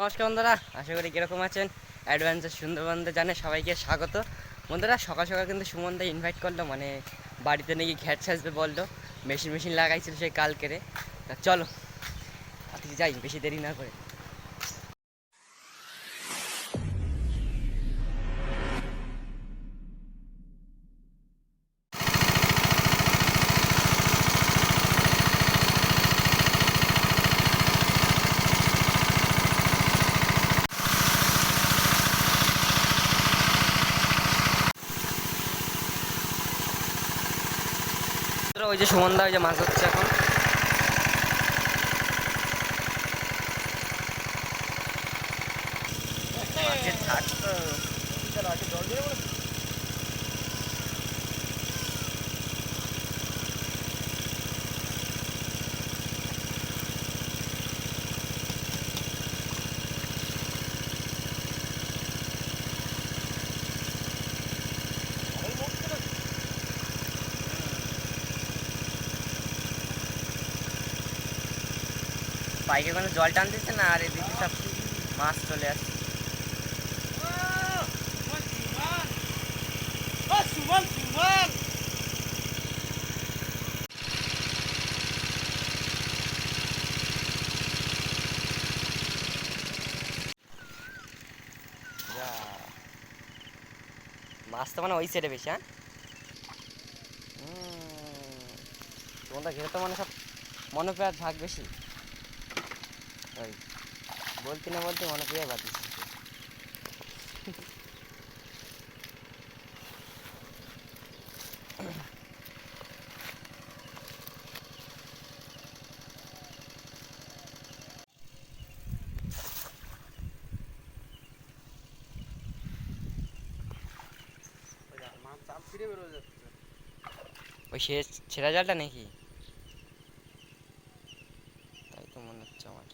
নমস্কার বন্ধুরা, আশা করি কীরকম আছেন? অ্যাডভেঞ্চার সুন্দরবনদের জানে সবাইকে স্বাগত। বন্ধুরা, সকাল সকাল কিন্তু সুমনদা ইনভাইট করল মানে বাড়িতে নাকি ঘ্যাট সাজবে বলল। মেশিন মেশিন লাগাইছিল সেই কালকেরে। তা চলো আজকে যাই, বেশি দেরি না করে। যে সুমনদা ওই যে মাছ হচ্ছে এখন। বাইকে কোনো জল টানতেছে না, আর এদিকে সব মাছ চলে আসছে। মাছ তো মানে ওই সাইডে বেশি হ্যাঁ? তোমাদের ঘিরে তো মানে সব মনে পেয়ে ভাগ বেশি। ওই বলতে না বলতে মনে পেয়ে বাতিস ওই সে ছেঁড়া জালটা নাকি? তাই তো মনে হচ্ছে আমার।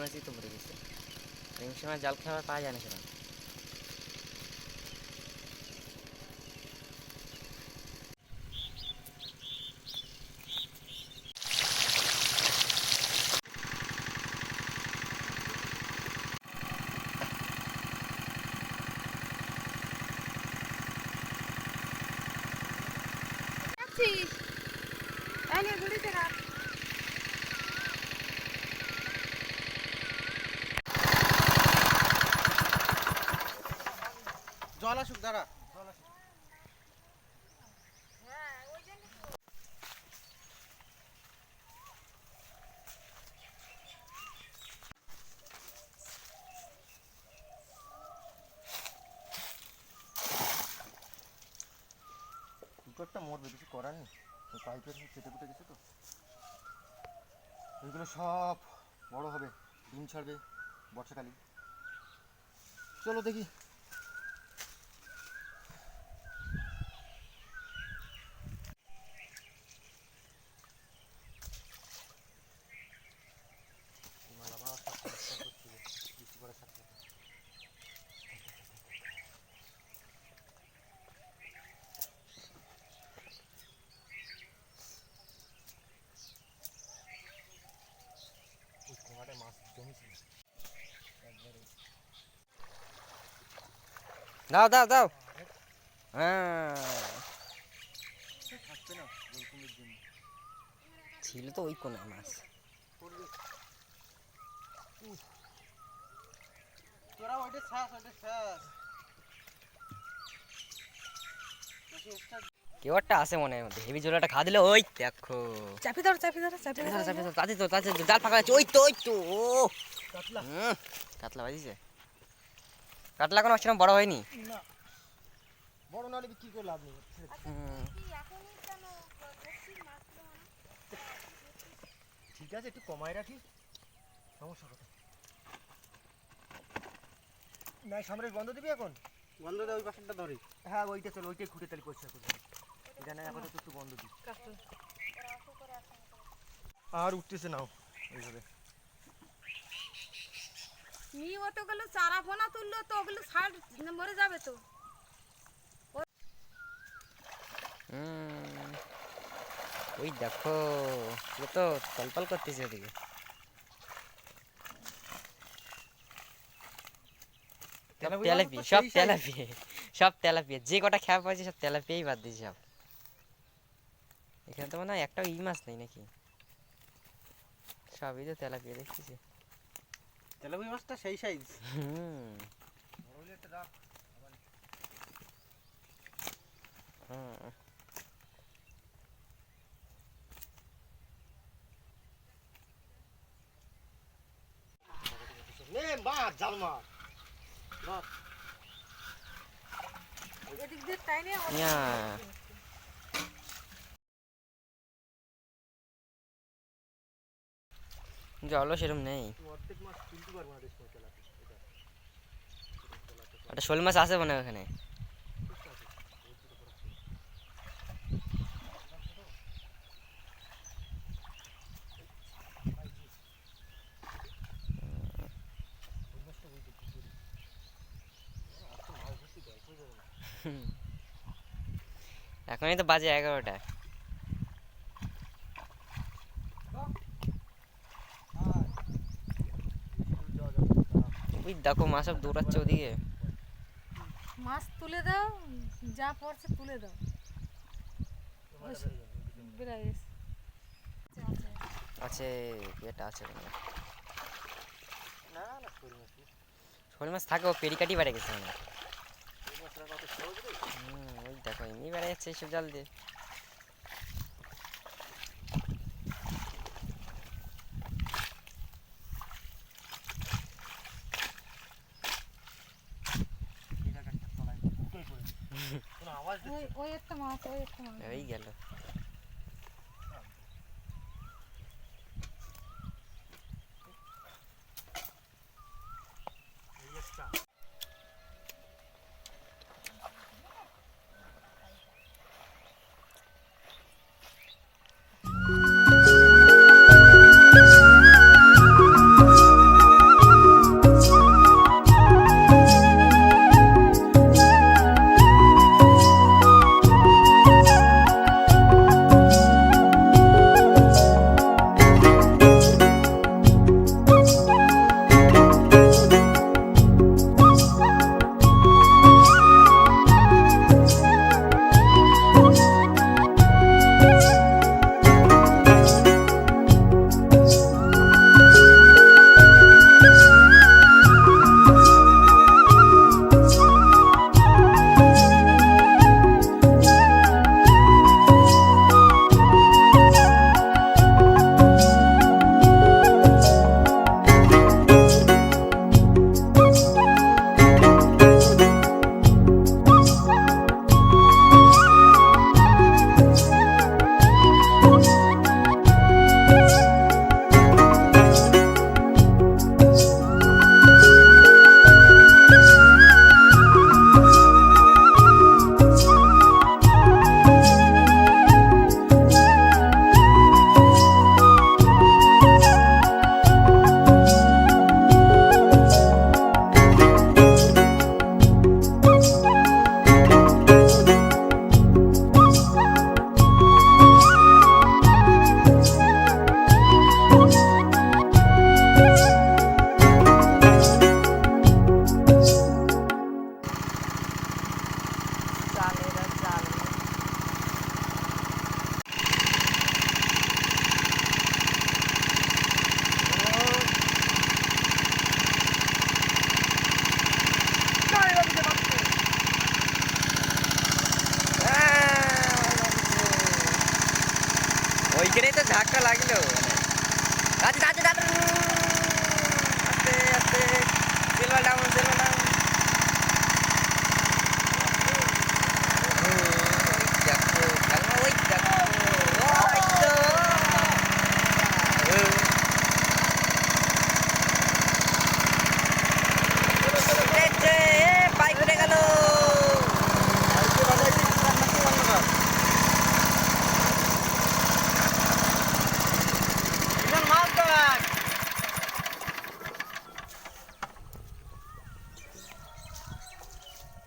মাছই তো পড়ে গেছে এই সময় জাল আমার পাওয়া যায় না সেরকম যাচ্ছিস এই নে গুলিতে রাখ জল আসুক, দাঁড়া। কুকুরটা মরবে, কিছু করার নেই। পাইপের কেটে কুটে গেছে তো। এগুলো সব বড় হবে, ডিম ছাড়বে বর্ষাকালে চলো দেখি। দাও দাও দাও হ্যাঁ ছিল তো ওই কোনায় মাছ পড়বে তোরা ওইটা শ্বাস ওইটা শ্বাস কেউ একটা মনে হয় মধ্যে হেভি জলটা খা দিলে ওই দেখো চাপি ধরো চাপি ধরো চাপি চাপে ধরো ধরো, চাপে ধরো, তাতে তো তাতে জাল ফাঁকা আছে ওই তো ওই তো ও কাতলা হুম, কাতলা বাজিছে কাতলা কোনো সেরকম বড় হয়নি? না। বড় নাহলে বিক্রি করে লাভ নেই? হুম, ঠিক আছে একটু কমায় রাখি। সমস্যা কোথায়? নাই সামনের বন্ধ দিবি এখন? গন্ধ দেয় ওই পাশেরটা ধরি। হ্যাঁ ওইটা চলো ওইটাই খুঁটে তাহলে পরিষ্কার করব এখানে আপাতত একটু বন্ধ দিই আর উঠতেছে নাও এইভাবে। নি অতগুলো চারা ফোনা তুললো তো ওগুলো মরে যাবে তো। ওই দেখো ও তো তলপাল করতেছে ওদিকে সব তেলাপিয়া সব তেলাপিয়া সব তেলাপিয়া যে কটা খেয়া পাইছে সব তেলাপিয়াই বাদ দিয়েছে সব। এখানে তো মনে হয় একটাও ই মাছ নেই নাকি? সবই তো তেলাপিয়া দেখতেছি। তেলাপি মাছটা সেই সাইজ হুম। নে জাল মাছ এদিক দিয়ে তাই জলও সেরকম নেই। একটা শোল মাছ আছে মনে হয় ওখানে। এখনই তো বাজে এগারোটা। ওই দেখো মাছ সব দৌড়াচ্ছে ওদিকে। মাছ তুলে দাও যা পড়ছে তুলে দাও। আছে এটা আছে না না সরি মাছ শোল মাছ থাকে ও পেরিকাটি বেড়ে গেছে। এই ওই দেখো এমনি বেড়ে যাচ্ছে এইসব জাল দিয়ে এই জায়গাটা তলায় উল্টোই পড়ে গেছে। কোনো আওয়াজ ওই একটা মাছ ওই একটা মাছ এই গেল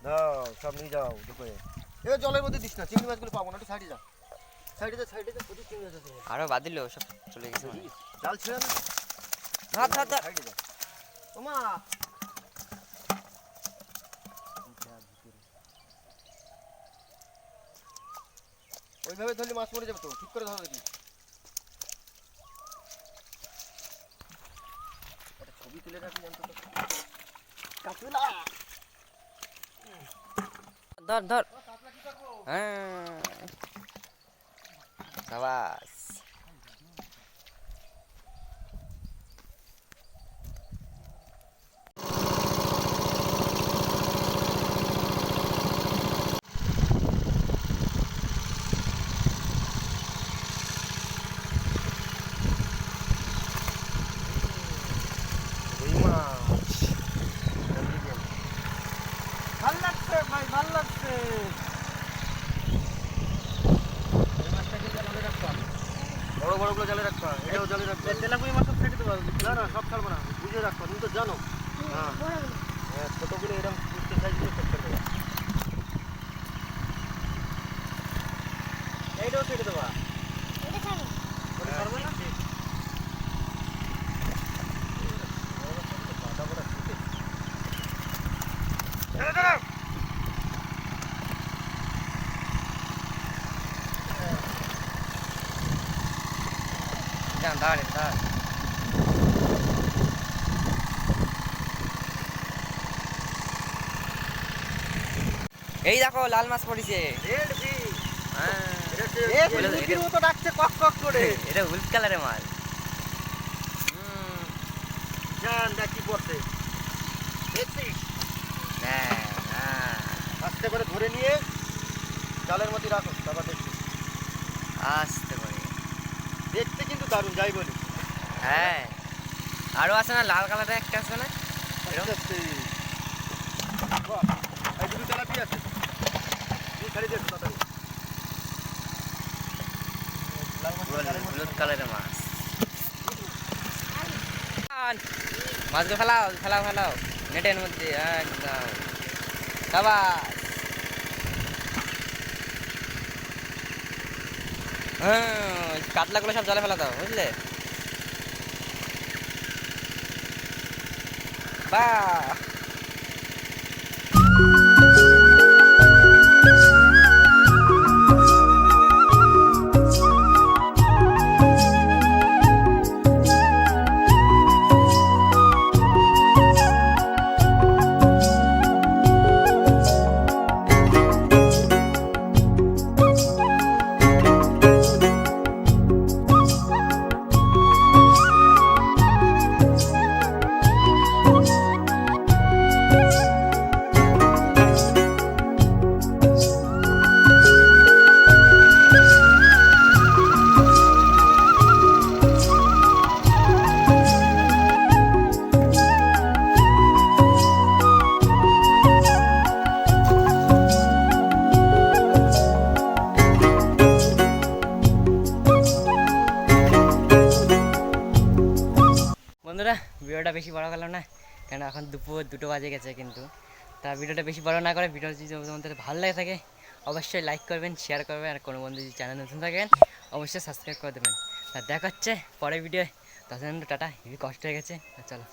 যাও দুপুরে। এ জলের মধ্যে দিস না চিংড়ি মাছগুলো পাবো না একটু সাইডে যা। সাইডে যা সাইডে যা প্রচুর চিংড়ি মাছ আছে। আরও বাদ দিল সব চলে গেছে জাল ছেড়ে না ধর ধর সাইডে যা। ওমা! ওইভাবে ধরলে মাছ মরে যাবে তো ঠিক করে ধরো দেখি। ছবি তুলে রাখি অন্তত কাকুলা ধর ধর। হ্যাঁ সাবাস রুই মাছ ভালো লাগছে ভাই ভালো লাগছে বড় বড়গুলো জালে রাখবা রাখব তেলাপুরি মাছ সব ছেড়ে দেবো না না সব ছাড়বো না। বুঝে রাখব তুমি তো জানো। হ্যাঁ। হ্যাঁ ছোটোগুলো এরকম বুঝতে সাইজগুলো সব ছেড়ে দেবো। এইটাও ফেটে দেবা ওটা ছাড়বে না যান ধর ধর এই দেখো লাল মাছ পড়েছে। হ্যাঁ এটা হলুদ কালারের মাছ। কি হ্যাঁ হ্যাঁ। আস্তে করে ধরে নিয়ে জালের মধ্যে রাখো তারপর দেখছি। আস্তে করে। দেখতে কিন্তু দারুণ যাই বলি হ্যাঁ। আরও আছে না লাল কালারের একটা আছে না? এরকম? আস্তে। বাহ, এই আছে তুই ছাড়ি দিয়েছ তাড়াতাড়ি লাল মাছটা জালের মধ্যে হলুদ কালারের মাছ। মাছগুলো ফেলাও ফেলাও ফেলাও। নেটের মধ্যে একদম। সাবাস। হ্যাঁ কাতলাগুলো সব জলে ফেলা দাও বুঝলে? বাহ! বেশি বড় গেল না। কেন এখন দুপুর দুটো বাজে গেছে কিন্তু। তা ভিডিওটা বেশি বড় না করে ভিডিও যদি তোমাদের ভালো লাগে থাকে, অবশ্যই লাইক করবেন শেয়ার করবেন, আর কোনো বন্ধু যদি চ্যানেল নতুন থাকেন, অবশ্যই সাবস্ক্রাইব করে দেবেন। তা দেখা হচ্ছে পরের ভিডিও তখন টাটা, হেবি কষ্ট হয়ে গেছে। চলো।